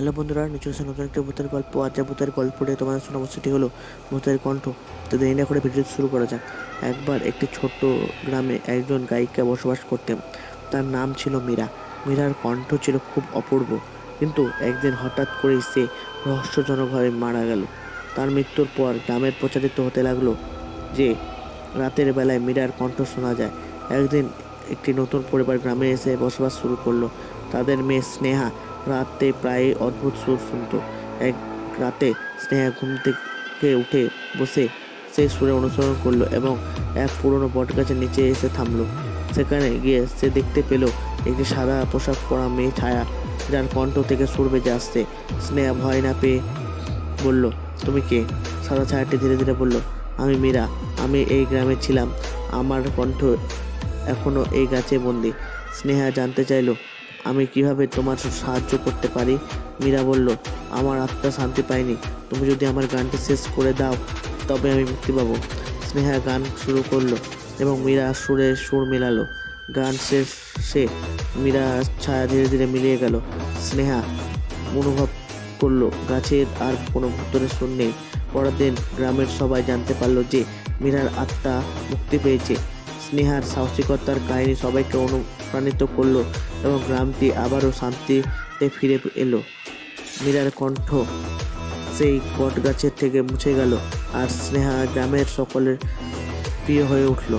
Hello বন্ধুরা, নিচে নতুন একটা ভূতের গল্প। আজ যা ভূতের গল্পটি তোমাদের শোনাবো সেটি হলো ভূতের কণ্ঠ। তো দেরি না করে ভিডিও শুরু করা যাক। একবার একটি ছোট্ট গ্রামে একজন গায়িকা বসবাস করতেন। তার নাম ছিল মীরা। মীরার কণ্ঠ ছিল খুব অপূর্ব। কিন্তু একদিন হঠাৎ করেই সে রহস্যজনকভাবে মারা গেল। তার মৃত্যুর পর গ্রামের প্রচারিত হতে লাগল যে, রাতের বেলায় মীরার কণ্ঠ শোনা যায়। একদিন একটি নতুন পরিবার গ্রামে এসে বসবাস শুরু করল। তাদের মেয়ে স্নেহা রাতে প্রায় অদ্ভুত সুর শুনতো। এক রাতে স্নেহা ঘুম থেকে উঠে বসে সেই সুরে অনুসরণ করল এবং এক পুরনো বটগাছের নিচে এসে থামলো। সেখানে গিয়ে সে দেখতে পেল, একটি সাদা পোশাক পরা মেয়ে ছায়া, যার কণ্ঠ থেকে সুর বেজে আসছে। স্নেহা ভয় না পেয়ে বলল, তুমি কে? সাদা ছায়াটি ধীরে ধীরে বলল, আমি মীরা, আমি এই গ্রামে ছিলাম। আমার কণ্ঠ এখনও এই গাছে বন্দি। স্নেহা জানতে চাইলো আমি কীভাবে তোমার সাহায্য করতে পারি? মীরা বলল, আমার আত্মা শান্তি পায়নি। তুমি যদি আমার গানটি শেষ করে দাও, তবে আমি মুক্তি পাবো। স্নেহা গান শুরু করল এবং মীরা সুরে সুর মেলালো। গান শেষে মীরা ছায়া ধীরে ধীরে মিলিয়ে গেল। স্নেহা অনুভব করল, গাছের আর কোনো ভুতরের সুর নেই। পরের দিন গ্রামের সবাই জানতে পারল যে মীরার আত্মা মুক্তি পেয়েছে। স্নেহার, সাহসিকতার কাহিনী সবাইকে অনুপ্রাণিত করল এবং গ্রামটি আবারও শান্তিতে ফিরে এলো। মীরার কণ্ঠ সেই কট গাছের থেকে মুছে গেল আর স্নেহা গ্রামের সকলের প্রিয় হয়ে উঠল।